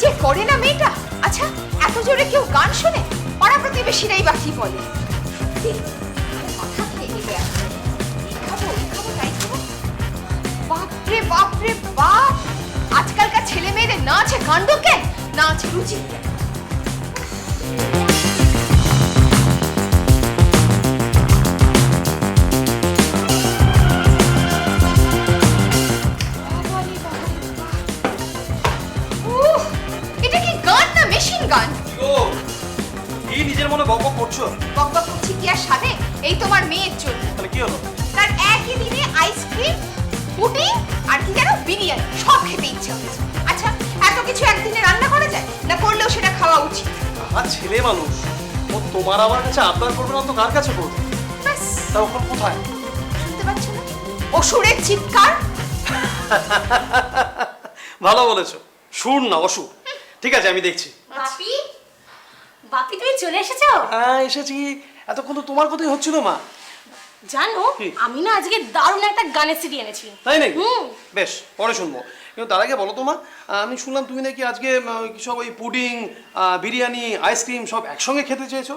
যে করে না মেয়েটা? আচ্ছা এত জোরে কেউ গান পাড়া প্রতিবেশীরাই বাকি বলে? বাপরে বাপরে, বাপ! আজকালকার ছেলে মেয়েদের না আছে কাণ্ড কেন না আছে রুচি ছেলে মানুষ। ও তোমার আমার কাছে আবদার করবে না তো কার কাছে করবে? ব্যাস। তা ওখানে কোথায়? শুনতে পাচ্ছ না? অসুরের চিৎকার? ভালো বলেছ। সুর না অসুর। ঠিক আছে আমি দেখছি। বাপি? বাপি তুমি চলে এসেছ? হ্যাঁ এসেছি। এতক্ষণ তো তোমার কথাই হচ্ছিল মা। জানো? আমি না আজকে দারুণ একটা গানের সিডি এনেছি। তাই নাকি? হুম। বেশ পরে শুনব। কিন্তু তার আগে বলো তো মা আমি শুনলাম তুমি নাকি আজকে সব ওই পুডিং বিরিয়ানি আইসক্রিম সব একসঙ্গে খেতে চেয়েছো?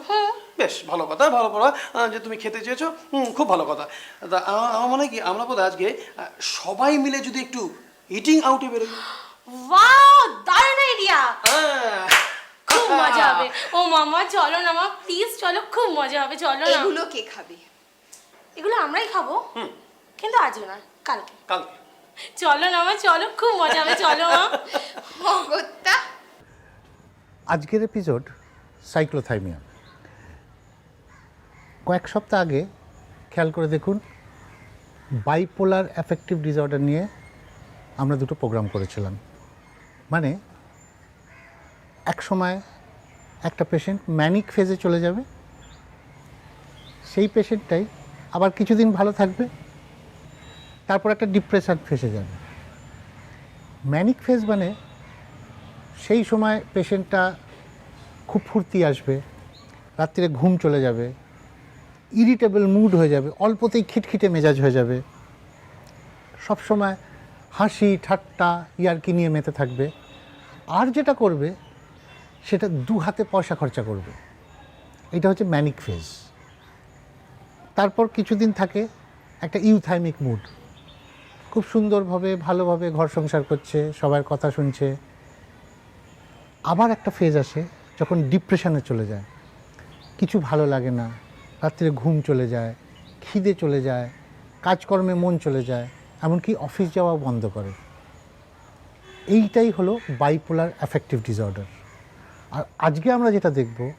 বেশ ভালো কথা ভালো কথা যে তুমি খেতে চেয়েছো। হুম খুব ভালো কথা। তা আমার আমার মনে হয় কি আমরা বোধহয় আজকে সবাই মিলে যদি একটু ইটিং আউটে বেরোই। ওয়াও দারুণ আইডিয়া আহ, খুব মজা হবে। ও মামা চলো না মা প্লিজ চলো খুব মজা হবে চলো না। এগুলো কে খাবে? এগুলো আমরাই খাব। কিন্তু আজও না কালকে। কালকে। চলো না মা চলো খুব মজা হবে চলো মা। অগত্যা আজকের এপিসোড সাইক্লোথাইমিয়া কয়েক সপ্তাহ আগে খেয়াল করে দেখুন বাইপোলার অ্যাফেক্টিভ ডিসঅর্ডার নিয়ে আমরা দুটো প্রোগ্রাম করেছিলাম। মানে এক সময় একটা পেশেন্ট ম্যানিক ফেজে চলে যাবে সেই পেশেন্টটাই আবার কিছুদিন ভালো থাকবে, তারপর একটা ডিপ্রেশন ফেসে যাবে। ম্যানিক ফেজ মানে সেই সময় পেশেন্টটা খুব ফুর্তি আসবে, রাত্রিরে ঘুম চলে যাবে ইরিটেবল মুড হয়ে যাবে, অল্পতেই খিটখিটে মেজাজ হয়ে যাবে। সব সময় হাসি, ঠাট্টা, ইয়ার্কি নিয়ে মেতে থাকবে। আর যেটা করবে, সেটা দু হাতে পয়সা খরচা করবে। এটা হচ্ছে ম্যানিক ফেজ তারপর কিছুদিন থাকে একটা ইউথাইমিক মুড। খুব সুন্দরভাবে, ভালোভাবে ঘর সংসার করছে, সবার কথা শুনছে। আবার একটা ফেজ আসে যখন ডিপ্রেশনে চলে যায়। কিছু ভালো লাগে না, রাত্রে ঘুম চলে যায়, খিদে চলে যায়, কাজকর্মে মন চলে যায়, এমনকি অফিস যাওয়া বন্ধ করে। এইটাই হলো বাইপোলার অ্যাফেক্টিভ ডিসঅর্ডার আর আজকে আমরা যেটা দেখব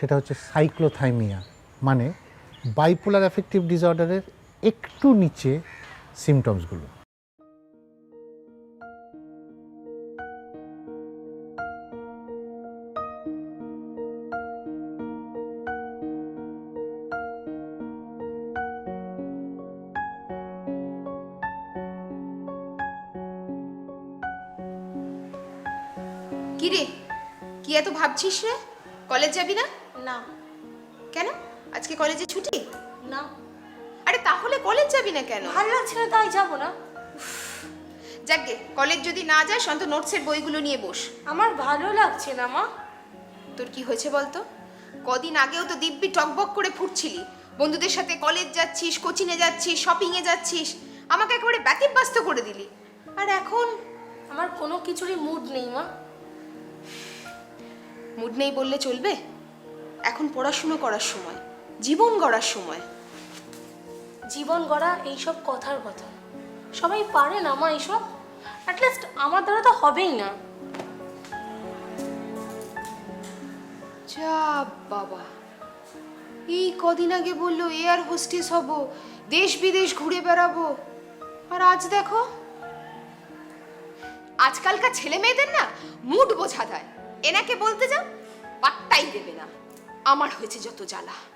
সেটা হচ্ছে সাইক্লোথাইমিয়া মানে বাইপোলার অ্যাফেক্টিভ ডিসঅর্ডারের একটু নিচে সিমটমসগুলো কি রে কি এত ভাবছিস রে? কলেজ যাবি না? না। কেন? আজকে কলেজে ছুটি? না। আরে তাহলে কলেজ যাবি না কেন? ভালো লাগছে না তাই যাব না। যাকগে কলেজ যদি না যাস অন্ত নোটসের বইগুলো নিয়ে বস। আমার ভালো লাগছে না মা। তোর কি হয়েছে বলতো? কদিন আগেও তো দিব্যি টকবক করে ফুটছিলি। বন্ধুদের সাথে কলেজ যাচ্ছিস কোচিংয়ে যাচ্ছিস শপিংয়ে যাচ্ছিস আমাকে একেবারে ব্যতিব্যস্ত করে দিলি। আর এখন? আমার কোনো কিছুরই মুড নেই মা। মুড নেই বললে চলবে? এখন পড়াশুনো করার সময়। জীবন গড়ার সময়। জীবন গড়া এইসব কথার কথা। সবাই পারে না মা এইসব? অ্যাটলিস্ট আমার দ্বারা তো হবেই না। যা বাবা। এই কদিন আগে বলল এয়ার হোস্টেস হব, দেশ বিদেশ ঘুরে বেড়াবো। আর আজ দেখো, আজকালকার ছেলে মেয়েদের না মুড বোঝা দেয় এনাকে বলতে যাও পাত্তাই দেবে না। আমার হয়েছে যত জ্বালা।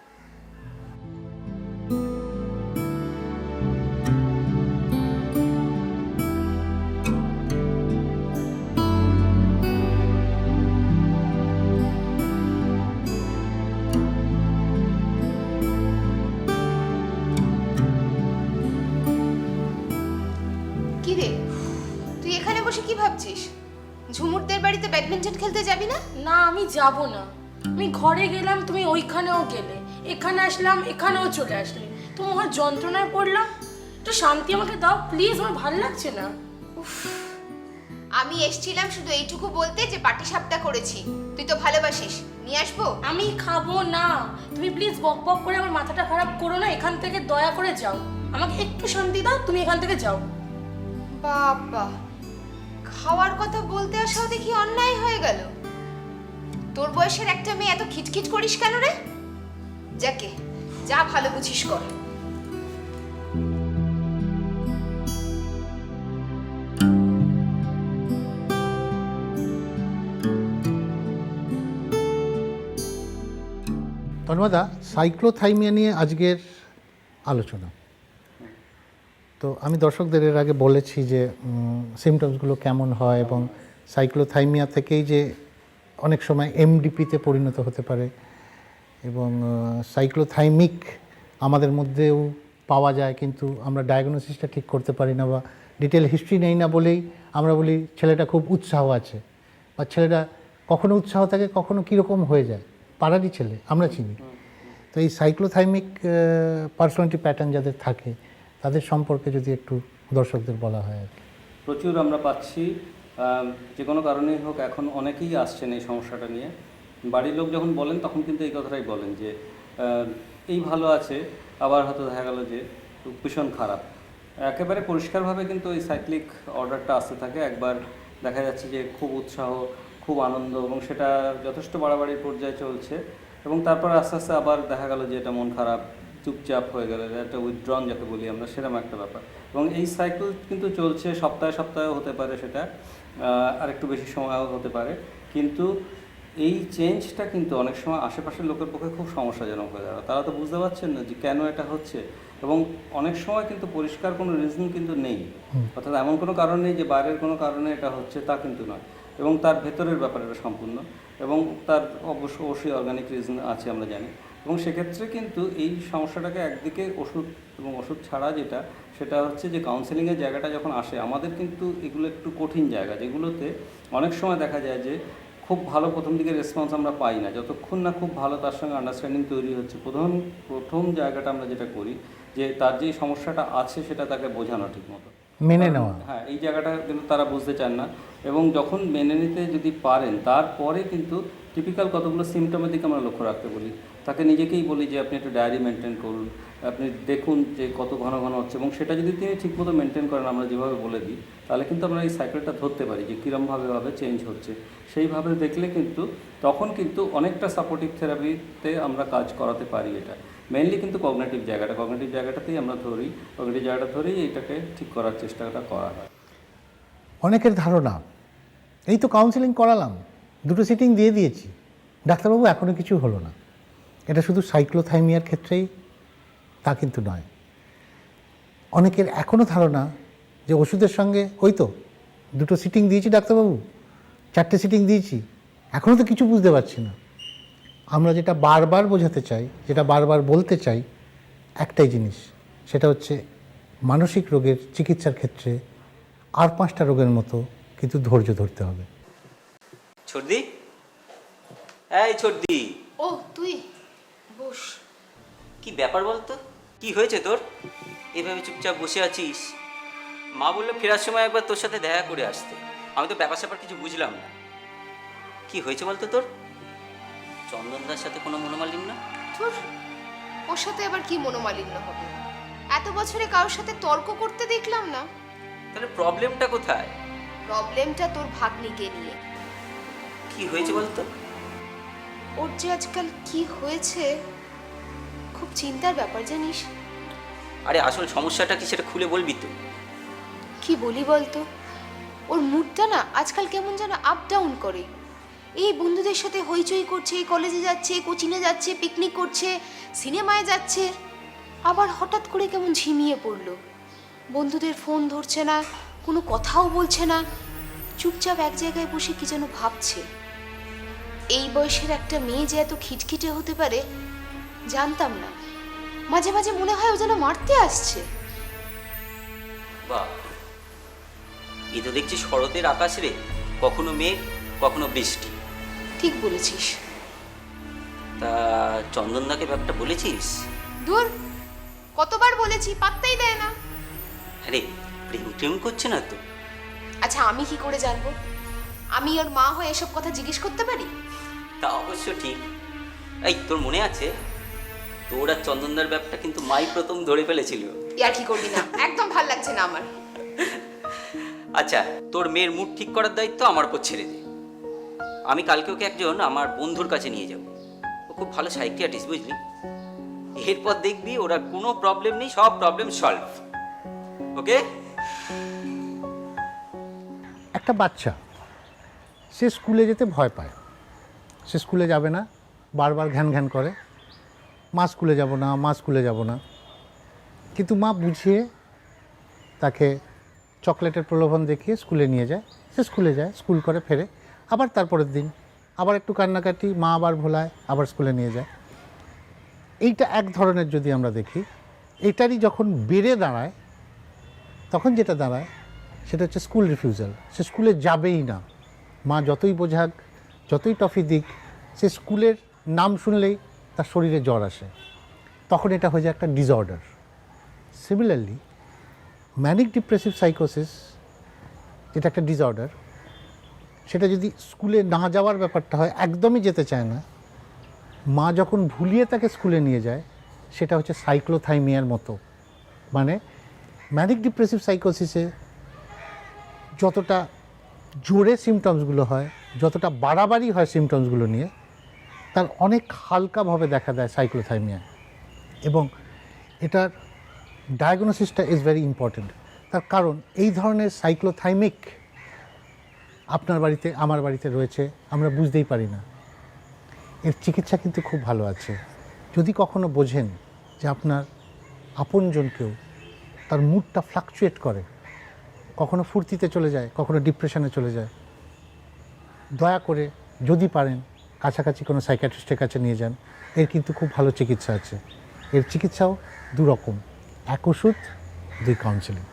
ব্যাডমিন্টন খেলতে যাবি না? না আমি যাব না। আমি ঘরে গেলাম তুমি ওইখানেও গেলে। এখানে আসলাম এখানেও চলে আসলে। তুমি আমার যন্ত্রণায় পড়লাম। একটু শান্তি আমাকে দাও প্লিজ আমার ভালো লাগছে না। আমি এসছিলাম শুধু এইটুকু বলতে যে পাটি সাপটা করেছি। তুই তো ভালোবাসিস। নিয়ে আসব? আমি খাব না। তুমি প্লিজ বক বক করে আমার মাথাটা খারাপ করো না এখান থেকে দয়া করে যাও। আমাকে একটু শান্তি দাও তুমি এখান থেকে যাও। বাবা। খাওয়ার কথা বলতে আসাও দেখি অন্যায় হয়ে গেল। তোর বয়সের একটা মেয়ে এত খিটখিট করিস কেন রে? যাকে, যা ভালো বুঝিস কর। তন্মদা, সাইক্লোথাইমিয়া নিয়ে আজকের আলোচনা। তো আমি দর্শকদের এর আগে বলেছি যে সিমটমসগুলো কেমন হয় এবং সাইক্লোথাইমিয়া থেকেই যে অনেক সময় এমডিপিতে পরিণত হতে পারে এবং সাইক্লোথাইমিক আমাদের মধ্যেও পাওয়া যায় কিন্তু আমরা ডায়াগনোসিসটা ঠিক করতে পারি না বা ডিটেল হিস্ট্রি নেই না বলেই আমরা বলি ছেলেটা খুব উৎসাহ আছে বা ছেলেটা কখনো উৎসাহ থাকে, কখনো কীরকম হয়ে যায়। পাড়ারই ছেলে, আমরা চিনি। তো এই সাইক্লোথাইমিক পার্সোনালিটি প্যাটার্ন যাদের থাকে তাদের সম্পর্কে যদি একটু দর্শকদের বলা হয় আর প্রচুর আমরা পাচ্ছি। যে কোনো কারণেই হোক, এখন অনেকেই আসছেন এই সমস্যাটা নিয়ে। বাড়ির লোক যখন বলেন, তখন কিন্তু এই কথাটাই বলেন যে এই ভালো আছে, আবার হয়তো দেখা গেল যে, ভীষণ খারাপ। একেবারে পরিষ্কারভাবে কিন্তু এই সাইক্লিক অর্ডারটা আসতে থাকে। একবার দেখা যাচ্ছে যে, খুব উৎসাহ, খুব আনন্দ, এবং সেটা যথেষ্ট বাড়াবাড়ির পর্যায়ে চলছে। এবং তারপর আস্তে আস্তে আবার দেখা গেল যে, এটা মন খারাপ চুপচাপ হয়ে গেল একটা উইথড্রন যাকে বলি আমরা সেরকম একটা ব্যাপার। এবং এই সাইকেল কিন্তু চলছে সপ্তাহে সপ্তাহে হতে পারে সেটা আর একটু বেশি সময়ও হতে পারে। কিন্তু এই চেঞ্জটা কিন্তু অনেক সময় আশেপাশের লোকের পক্ষে খুব সমস্যাজনক হয়ে দাঁড়ায়। তারা তো বুঝতে পারছেন না যে কেন এটা হচ্ছে। এবং অনেক সময় কিন্তু পরিষ্কার কোনো রিজন কিন্তু নেই। অর্থাৎ এমন কোনো কারণ নেই যে বাইরের কোনো কারণে এটা হচ্ছে তা কিন্তু নয়। এবং তার ভেতরের ব্যাপার এটা সম্পূর্ণ। এবং তার অবশ্য অবশ্যই অর্গানিক রিজন আছে আমরা জানি। এবং সেক্ষেত্রে কিন্তু এই সমস্যাটাকে একদিকে ওষুধ এবং ওষুধ ছাড়া যেটা সেটা হচ্ছে যে কাউন্সেলিংয়ের জায়গাটা যখন আসে আমাদের কিন্তু এগুলো একটু কঠিন জায়গা যেগুলোতে অনেক সময় দেখা যায় যে খুব ভালো প্রথম দিকে রেসপন্স আমরা পাই না। যতক্ষণ না খুব ভালো তার সঙ্গে আন্ডারস্ট্যান্ডিং তৈরি হচ্ছে প্রথম প্রথম জায়গাটা আমরা যেটা করি যে তার যে সমস্যাটা আছে সেটা তাকে বোঝানো ঠিক মতো মেনে নেওয়া। হ্যাঁ এই জায়গাটা কিন্তু তারা বুঝতে চান না এবং যখন মেনে নিতে যদি পারেন তারপরে কিন্তু টিপিক্যাল কতগুলো সিমটমের দিকে আমরা লক্ষ্য রাখতে বলি। তাকে নিজেকেই বলি যে আপনি একটু ডায়েরি মেনটেন করুন, আপনি দেখুন যে কত ঘন ঘন হচ্ছে এবং সেটা যদি তিনি ঠিকমতো মেনটেন করেন, আমরা যেভাবে বলে দিই, তাহলে কিন্তু আমরা এই সাইকেলটা ধরতে পারি যে কীরমভাবে ভাবে চেঞ্জ হচ্ছে। সেইভাবে দেখলে কিন্তু তখন কিন্তু অনেকটা সাপোর্টিভ থেরাপিতে আমরা কাজ করাতে পারি এটা। মেনলি কিন্তু কগনেটিভ জায়গাটা কগনেটিভ জায়গাটাতেই আমরা ধরি কগনেটিভ জায়গাটা ধরেই এটাকে ঠিক করার চেষ্টাটা করা হয়। অনেকের ধারণা, এই তো কাউন্সেলিং করালাম, দুটো সিটিং দিয়ে দিয়েছি, ডাক্তারবাবু এখনও কিছু হলো না। এটা শুধু সাইক্লোথাইমিয়ার ক্ষেত্রেই তা কিন্তু নয়। অনেকের এখনও ধারণা যে ওষুধের সঙ্গে ওই তো দুটো সিটিং দিয়েছি ডাক্তারবাবু চারটে সিটিং দিয়েছি এখনও তো কিছু বুঝতে পারছি না। আমরা যেটা বারবার বোঝাতে চাই যেটা বারবার বলতে চাই একটাই জিনিস সেটা হচ্ছে মানসিক রোগের চিকিৎসার ক্ষেত্রে আর পাঁচটা রোগের মতো কিন্তু ধৈর্য ধরতে হবে। ছর্দি এই ছর্দি ও তুই। বস কি ব্যাপার বলতো? কি হয়েছে তোর? এভাবে চুপচাপ বসে আছিস? মা বলল ফেরার সময় একবার তোর সাথে দেখা করে আসতে। আমি তো ব্যাপার স্যাপার কিছু বুঝলাম না। কি হয়েছে বলতো তোর? চন্দনদার সাথে কোনো মনোমালিন্য? তোর ওর সাথে আবার কি মনোমালিন্য হবে? এত বছরে কারোর সাথে তর্ক করতে দেখলাম না। তাহলে প্রবলেমটা কোথায়? প্রবলেমটা তোর ভাগ্নিকে নিয়ে। কি হয়েছে বলতো? ওর যে আজকাল কি হয়েছে খুব চিন্তার ব্যাপার জানিস। আরে আসল সমস্যাটা কি সেটা খুলে বলবি তো। কি বলি বলতো? ওর মুডটা না আজকাল কেমন যেন আপ ডাউন করে। এই বন্ধুদের সাথে হইচই করছে কলেজে যাচ্ছে কোচিংয়ে যাচ্ছে পিকনিক করছে সিনেমায় যাচ্ছে। আবার হঠাৎ করে কেমন ঝিমিয়ে পড়ল। বন্ধুদের ফোন ধরছে না কোনো কথাও বলছে না চুপচাপ এক জায়গায় বসে কি যেন ভাবছে। এই বয়সের একটা মেয়ে যে এত খিটখিটে হতে পারে জানতাম না। মাঝে মাঝে মনে হয় ও যেন মারতে আসছে। বাহ। এ তো দেখছি শরতের আকাশ রে কখনো মেঘ কখনো বৃষ্টি। ঠিক বলেছিস। তা চন্দনদাকে ব্যাপারটা বলেছিস? দূর কতবার বলেছি পাত্তাই দেয় না। আরে প্রেম প্রেম করছে না তো। আচ্ছা আমি কি করে জানব? আমি ওর মা হয়ে এসব কথা জিজ্ঞেস করতে পারি? তা অবশ্য ঠিক। এই তোর মনে আছে? তোর আর চন্দনদার ব্যাপারটা কিন্তু মাই প্রথম ধরে ফেলেছিল। ইয়ার কি করবি না একদম ভালো লাগছে না আমার। আচ্ছা তোর মেয়ের মুড ঠিক করার দায়িত্ব আমার উপর ছেড়ে দে। আমি কালকে ওকে একজন আমার বন্ধুর কাছে নিয়ে যাব। ও খুব ভালো সাইকিয়াটিস্ট বুঝলি? এরপর দেখবি ওরা কোনো প্রবলেম নেই সব প্রবলেম সলভ ওকে? একটা বাচ্চা সে স্কুলে যেতে ভয় পায়। সে স্কুলে যাবে না বারবার ঘ্যান ঘ্যান করে। মা স্কুলে যাব না মা স্কুলে যাব না। কিন্তু মা বুঝিয়ে তাকে চকলেটের প্রলোভন দেখিয়ে স্কুলে নিয়ে যায়। সে স্কুলে যায়, স্কুল করে, ফেরে। আবার তারপরের দিন, আবার একটু কান্নাকাটি, মা আবার ভোলায়, আবার স্কুলে নিয়ে যায়। এইটা এক ধরনের যদি আমরা দেখি, এটারই যখন বেড়ে দাঁড়ায়, তখন যেটা দাঁড়ায়, সেটা হচ্ছে স্কুল রিফিউজাল। সে স্কুলে যাবেই না। মা যতই বোঝাক, যতই টফি দিক, সে স্কুলের নাম শুনলেই তার শরীরে জ্বর আসে, তখন এটা হয়ে যায় একটা ডিসঅর্ডার সিমিলারলি ম্যানিক ডিপ্রেসিভ সাইকোসিস যেটা একটা ডিসঅর্ডার সেটা যদি স্কুলে না যাওয়ার ব্যাপারটা হয়, একদমই যেতে চায় না। মা যখন ভুলিয়ে তাকে স্কুলে নিয়ে যায়, সেটা হচ্ছে সাইক্লোথাইমিয়ার মতো। মানে ম্যানিক ডিপ্রেসিভ সাইকোসিসে যতটা জোরে সিমটমসগুলো হয়, যতটা বাড়াবাড়ি হয় সিমটমসগুলো নিয়ে তার অনেক হালকাভাবে দেখা দেয় সাইক্লোথাইমিয়া। এবং এটার ডায়াগনোসিসটা ইজ ভেরি ইম্পর্ট্যান্ট তার কারণ এই ধরনের সাইক্লোথাইমিক আপনার বাড়িতে, আমার বাড়িতে রয়েছে, আমরা বুঝতেই পারি না। এর চিকিৎসা কিন্তু খুব ভালো আছে। যদি কখনো বোঝেন যে আপনার আপনজন কেউ তার মুডটা ফ্লাকচুয়েট করে, কখনো ফুর্তিতে চলে যায়, কখনো ডিপ্রেশনে চলে যায়, দয়া করে যদি পারেন কাছাকাছি কোনো সাইকাট্রিস্টের কাছে নিয়ে যান, এর কিন্তু খুব ভালো চিকিৎসা আছে। এর চিকিৎসাও দু রকম এক ওষুধ, দুই কাউন্সেলিং